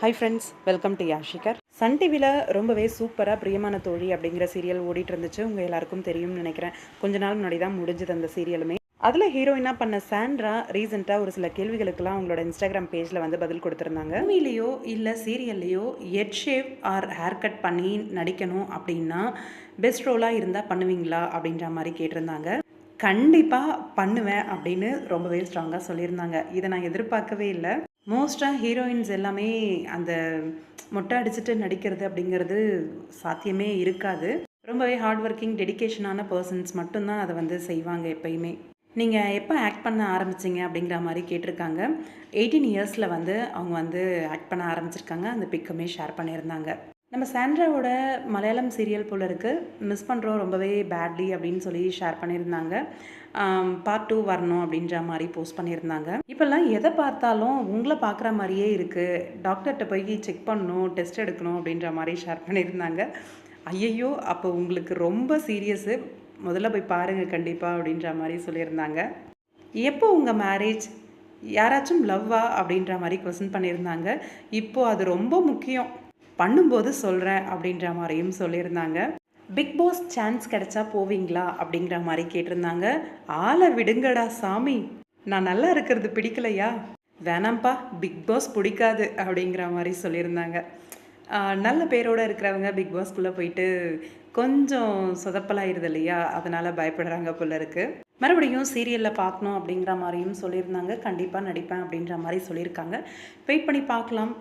High friends welcome to யாஷிகர் Sun டிவியில் ரொம்பவே சூப்பராக பிரியமான தோழி அப்படிங்கிற சீரியல் ஓடிட்டு இருந்துச்சு. உங்கள் எல்லாருக்கும் தெரியும்னு நினைக்கிறேன். கொஞ்ச நாள் முன்னாடி தான் முடிஞ்சது அந்த சீரியலுமே அதில் ஹீரோயினாக பண்ண சாண்ட்ரா ரீசெண்டாக ஒரு சில கேள்விகளுக்கெல்லாம் அவங்களோட இன்ஸ்டாகிராம் பேஜில் வந்து பதில் கொடுத்துருந்தாங்க. மூவிலேயோ இல்லை சீரியல்லையோ head shave or hair cut பண்ணி நடிக்கணும் அப்படின்னா பெஸ்ட் ரோலாக இருந்தால் பண்ணுவீங்களா அப்படின்ற மாதிரி கேட்டிருந்தாங்க. கண்டிப்பாக பண்ணுவேன் அப்படின்னு ரொம்பவே ஸ்ட்ராங்காக சொல்லியிருந்தாங்க. இதை நான் எதிர்பார்க்கவே இல்லை. மோஸ்ட்டாக ஹீரோயின்ஸ் எல்லாமே அந்த மொட்டை அடிச்சுட்டு நடிக்கிறது அப்படிங்கிறது சாத்தியமே இருக்காது. ரொம்பவே ஹார்ட் ஒர்க்கிங் டெடிகேஷனான பர்சன்ஸ் மட்டும்தான் அதை வந்து செய்வாங்க எப்பயுமே. நீங்கள் எப்போ ஆக்ட் பண்ண ஆரம்பிச்சிங்க அப்படிங்கிற மாதிரி கேட்டிருக்காங்க. எயிட்டீன் இயர்ஸில் வந்து அவங்க வந்து ஆக்ட் பண்ண ஆரம்பிச்சிருக்காங்க. அந்த பிக்குமே ஷேர் பண்ணியிருந்தாங்க. நம்ம சாண்ட்ராவோட மலையாளம் சீரியல் போல் இருக்குது மிஸ் பண்ணுறோம் ரொம்பவே பேட்லி அப்படின்னு சொல்லி ஷேர் பண்ணியிருந்தாங்க. பார்ட் டூ வரணும் அப்படின்ற மாதிரி போஸ்ட் பண்ணியிருந்தாங்க. இப்போல்லாம் எதை பார்த்தாலும் உங்களை பார்க்குற மாதிரியே இருக்குது டாக்டர்கிட்ட போய் செக் பண்ணணும் டெஸ்ட் எடுக்கணும் அப்படின்ற மாதிரி ஷேர் பண்ணியிருந்தாங்க. ஐயையோ அப்போ உங்களுக்கு ரொம்ப சீரியஸு முதல்ல போய் பாருங்கள் கண்டிப்பாக அப்படின்ற மாதிரி சொல்லியிருந்தாங்க. எப்போ உங்கள் மேரேஜ் யாராச்சும் லவ்வா அப்படின்ற மாதிரி கொஸ்டின் பண்ணியிருந்தாங்க. இப்போது அது ரொம்ப முக்கியம். பண்ணும்போது சொல்கிறேன் அப்படின்ற மாதிரியும் சொல்லியிருந்தாங்க. பிக் பாஸ் சான்ஸ் கிடைச்சா போவீங்களா அப்படிங்கிற மாதிரி கேட்டிருந்தாங்க. ஆளை விடுங்கடா சாமி. நான் நல்லா இருக்கிறது பிடிக்கலையா? வேணாம்ப்பா பிக் பாஸ் பிடிக்காது அப்படிங்கிற மாதிரி சொல்லியிருந்தாங்க. நல்ல பேரோடு இருக்கிறவங்க பிக் பாஸ்க்குள்ளே போயிட்டு கொஞ்சம் சொதப்பலாயிருது இல்லையா? அதனால் பயப்படுறாங்க போல இருக்கு. மறுபடியும் சீரியலில் பார்க்கணும் அப்படிங்கிற மாதிரியும் சொல்லியிருந்தாங்க. கண்டிப்பாக நடிப்பேன் அப்படின்ற மாதிரி சொல்லியிருக்காங்க. வெயிட் பண்ணி பார்க்கலாம்.